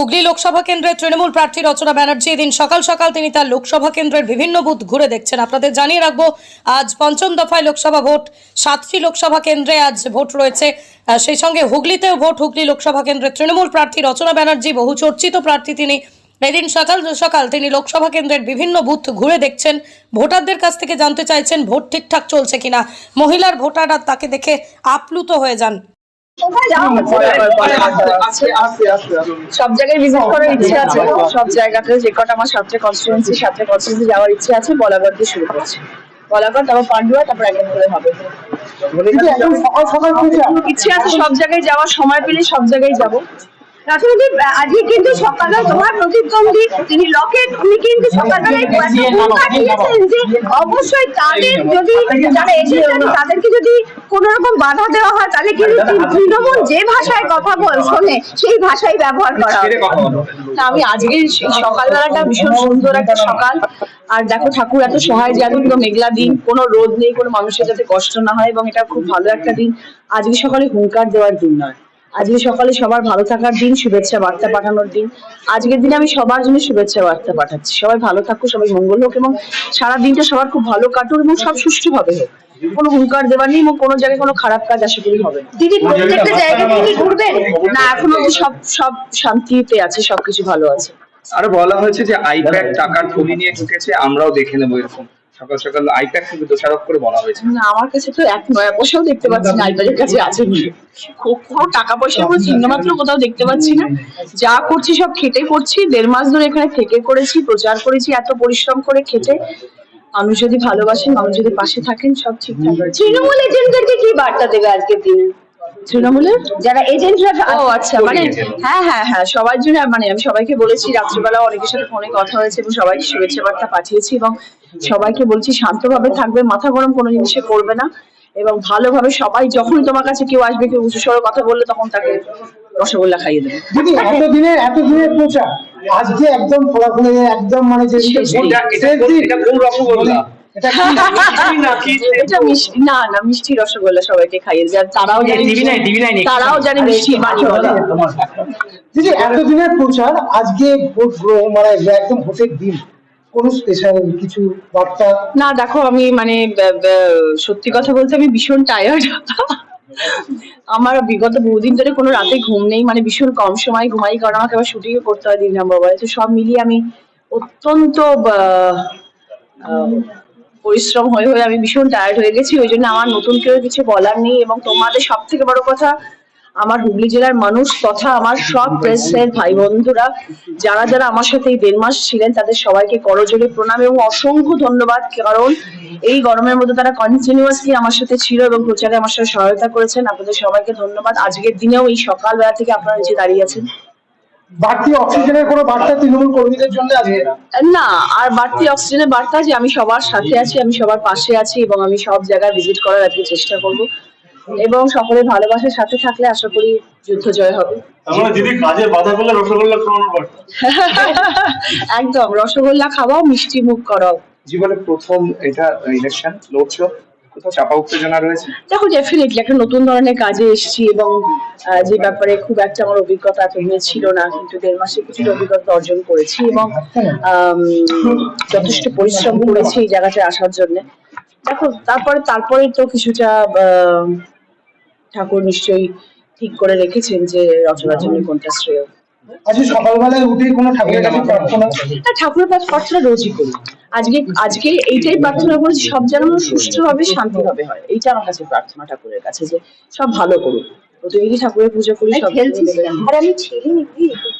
হুগলি লোকসভা কেন্দ্রের তৃণমূল প্রার্থী রচনা ব্যানার্জি এদিন সকাল সকাল তিনি তার লোকসভা কেন্দ্রের বিভিন্ন বুথ ঘুরে দেখছেন। আপনাদের জানিয়ে রাখব, আজ পঞ্চম দফায় লোকসভা ভোট, সাতটি লোকসভা কেন্দ্রে আজ ভোট রয়েছে। সেই সঙ্গে হুগলিতেও ভোট, হুগলি লোকসভা কেন্দ্রের তৃণমূল প্রার্থী রচনা ব্যানার্জি, বহু চর্চিত প্রার্থী তিনি। এদিন সকাল সকাল তিনি লোকসভা কেন্দ্রের বিভিন্ন বুথ ঘুরে দেখছেন। ভোটারদের কাছ থেকে জানতে চাইছেন, ভোট ঠিকঠাক চলছে কিনা। মহিলার ভোটাররা তাকে দেখে আপ্লুত হয়ে যান। সব জায়গায় ভিজিট করার ইচ্ছে আছে সব জায়গাতে যে কটা আমার সাতটা কনস্টিটুয়েন্সি সাতটা কনস্টিটুয়েন্সি যাওয়ার ইচ্ছে আছে বলাগড় দিয়ে শুরু করছি বলাগড় তারপর পান্ডুয়া তারপর একদম করে হবে ইচ্ছে আছে সব জায়গায় যাওয়ার সময় পেলে সব জায়গায় যাব রাজনীতি আজকে কিন্তু সকালে তোমার প্রতিদ্বন্দ্বী তিনি লকেট উনি কিন্তু সকালবেলায় কাটিয়েছেন যে অবশ্যই তাদের যদি যারা এসেছেন তাদেরকে যদি কোন রকম বাধা দেওয়া হয় তাহলে কিন্তু তৃণমূল যে ভাষায় কথা বল শোনে সেই ভাষাই ব্যবহার করা তা আমি আজকে সকালবেলাটা ভীষণ সুন্দর একটা সকাল আর দেখো ঠাকুর এত সহায় যে পুরো মেঘলা দিন কোনো রোদ নেই কোনো মানুষের যাতে কষ্ট না হয় এবং এটা খুব ভালো একটা দিন আজকে সকালে হুঙ্কার দেওয়ার দিন নয় আজকে সকালে সবার ভালো থাকার দিন শুভেচ্ছা বার্তা পাঠানোর দিন আজকের দিনে আমি সবার জন্য শুভেচ্ছা বার্তা পাঠাচ্ছি সবাই ভালো থাকুক সবাই মঙ্গল হোক এবং সারা দিনটা সবার খুব ভালো কাটুক এবং সব সুষ্ঠুভাবে হোক কোনো হুঙ্কার দেওয়ার নেই এবং কোনো জায়গায় কোনো খারাপ কাজ আশা করি হবে না। দিদি প্রত্যেকটা জায়গা থেকে ঘুরবেন না এখনও অব্দি সব সব শান্তিতে আছে সবকিছু ভালো আছে। আরও বলা হয়েছে যে আইপ্যাড টাকার থলি নিয়ে ঢুকেছে আমরাও দেখে নেব এরকম। সকাল সকাল আইপ্যাড থেকে দোষারোপ করে বলা হয়েছে। না আমার কাছে তো এক নয়া পয়সাও দেখতে পাচ্ছি না আইপ্যাডের কাছে আছে কোনো টাকা পয়সা কোনো চিহ্ন মাত্র কোথাও দেখতে পাচ্ছি না। যা করছি সব খেটে করছি দেড় মাস ধরে এখানে থেকে করেছি প্রচার করেছি এত পরিশ্রম করে খেটে। মানুষ যদি ভালোবাসেন মানুষ যদি পাশে থাকেন সব ঠিকঠাক তৃণমূল এজেন্টদেরকে কি বার্তা দেবে আজকের দিনে? তৃণমূলের? যারা এজেন্টরা ও আচ্ছা মানে হ্যাঁ হ্যাঁ হ্যাঁ সবার জন্য মানে আমি সবাইকে বলেছি রাত্রিবেলা অনেকের সাথে ফোনে কথা হয়েছে এবং সবাইকে শুভেচ্ছা বার্তা পাঠিয়েছি এবং সবাইকে বলছি শান্তভাবে থাকবে মাথা গরম কোনো জিনিসে করবে না এবং ভালোভাবে সবাই যখনই তোমার কাছে কেউ আসবে কেউ উঁচু কথা বললে তখন তাকে রসগোল্লা খাইয়ে দেবে। এতদিনের এতদিনের প্রচার আজকে একদম ফলাফলে একদম মানে যে না না মিষ্টি রসগোল্লা সবাইকে খাইয়ে দেবে তারাও জানে তারাও জানে মিষ্টি বাড়ি বলে। দিদি এতদিনের প্রচার আজকে ভোট মানে একদম ভোটের দিন কোন স্পেশাল কিছু বার্তা? না দেখো আমি মানে সত্যি কথা বলতে আমি ভীষণ টায়ার্ড আমার বিগত বহুদিন ধরে কোনো রাতে ঘুম নেই মানে ভীষণ কম সময় ঘুমাই, কারণ আমাকে আবার শুটিং করতে হয় দিন নাম্বার তো সব মিলিয়ে আমি অত্যন্ত পরিশ্রম হয়ে হয়ে আমি ভীষণ টায়ার্ড হয়ে গেছি। ওই জন্য আমার নতুন কেউ কিছু বলার নেই এবং তোমাদের সব থেকে বড় কথা আমার হুগলি জেলার মানুষ তথা আমার সব প্রেসের ভাই বন্ধুরা যারা যারা আমার সাথে এই দেড় মাস ছিলেন তাদের সবাইকে করজোরে প্রণাম এবং অসংখ্য ধন্যবাদ। কারণ এই গরমের মধ্যে তারা কন্টিনিউয়াসলি আমার সাথে ছিল এবং প্রচারে আমার সাথে সহায়তা করেছেন। আপনাদের সবাইকে ধন্যবাদ। আজকের দিনেও এই সকালবেলা থেকে আপনারা নিচে দাঁড়িয়ে আছেন। বাড়তি অক্সিজেনের কোনো বার্তা তৃণমূল কর্মীদের জন্য আজকে? না আর বাড়তি অক্সিজেনের বার্তা যে আমি সবার সাথে আছি আমি সবার পাশে আছি এবং আমি সব জায়গায় ভিজিট করার আজকে চেষ্টা করব। এবং সকলের ভালোবাসার সাথে থাকলে আশা করি যুদ্ধ জয় হবে। দিদি কাজে বাধা করলে রসগোল্লা খাওয়ানোর একদম রসগোল্লা খাওয়াও মিষ্টি মুখ করাও। জীবনে প্রথম এটা ইলেকশন লড়ছো কোথাও চাপা উত্তেজনা রয়েছে? দেখো ডেফিনেটলি একটা নতুন ধরনের কাজে এসেছি এবং আহ, যে ব্যাপারে খুব একটা আমার অভিজ্ঞতা এতদিনে ছিল না কিন্তু দেড় মাসে কিছুটা অভিজ্ঞতা অর্জন করেছি এবং যথেষ্ট পরিশ্রম করেছি এই জায়গাতে আসার জন্য। দেখো তারপরে তারপরে তো কিছুটা ঠাকুর নিশ্চয়ই ঠিক করে রেখেছেন যে রচনার জন্য কোনটা শ্রেয়। আজকে সকালবেলায় উঠেই কোনো ঠাকুরের কাছে প্রার্থনা আর ঠাকুরের কাছে প্রার্থনা রোজই করি। আজকে আজকে এইটাই প্রার্থনা করেছি সব যেন সুষ্ঠুভাবে শান্তিভাবে হয়। এইটা আমার কাছে প্রার্থনা ঠাকুরের কাছে যে সব ভালো করুক। প্রতিদিনই ঠাকুরের পুজো করি সব আর আমি ছেড়ে